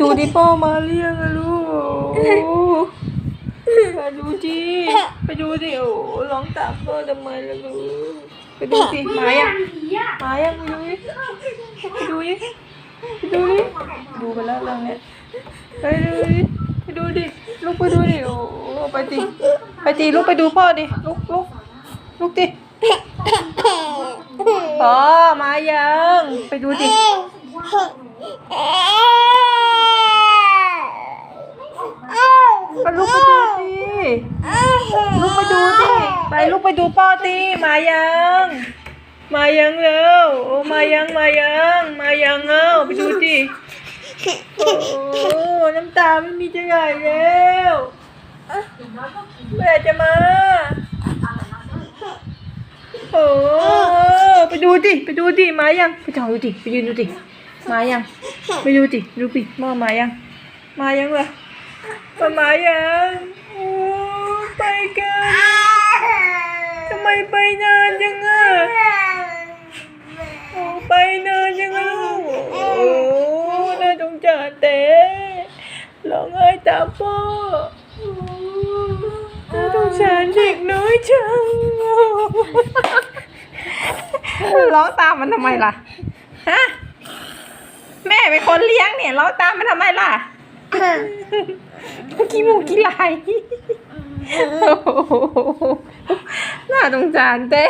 ดูดิพ่อมาเรียงอะลูกไปดูดิไปดูดิโอ้ร้องตามพ่อทำไมล่ะลูกไปดูดิมายังผีอะมายังไปดูดิไปดูดิไปดูดิดูไปแล้วเรื่องเนี้ยไปดูดิไปดูดิลูกไปดูดิโอ้ไปดิไปดิลูกไปดูพ่อดิลูกลูกลูกดิพ่อมายังไปดูดิก็ลูกไปดูดิ ลูกไปดูดิไปลูกไปดูพ่อดิมายัง มายังแล้วโอ้มายังมายังมายังเอ้าไปดูดิโอ้น้ำตาไม่มีจะไหลแล้วเมื่อไหร่จะมาโอ้ไปดูดิไปดูดิมายังไปจองดูดิไปยืนดูดิมายังไปดูดิดูดิมอมายัง มายังเหรอมามายังโอ้ไปกันทำไมไป นานจังอะโอ้ไปเนินยังไงลูกโอ้น่าสงสาเต้ร้องไห้ตาพ่อน่าสงสารเด็กน้อยจังร้องตามมันทำไมล่ะ ฮะ แม่เป็นคนเลี้ยงเนี่ยร้องตามมันทำไมล่ะ ขี้มูกขี้ลายโอ้โหน่าสงสารเต้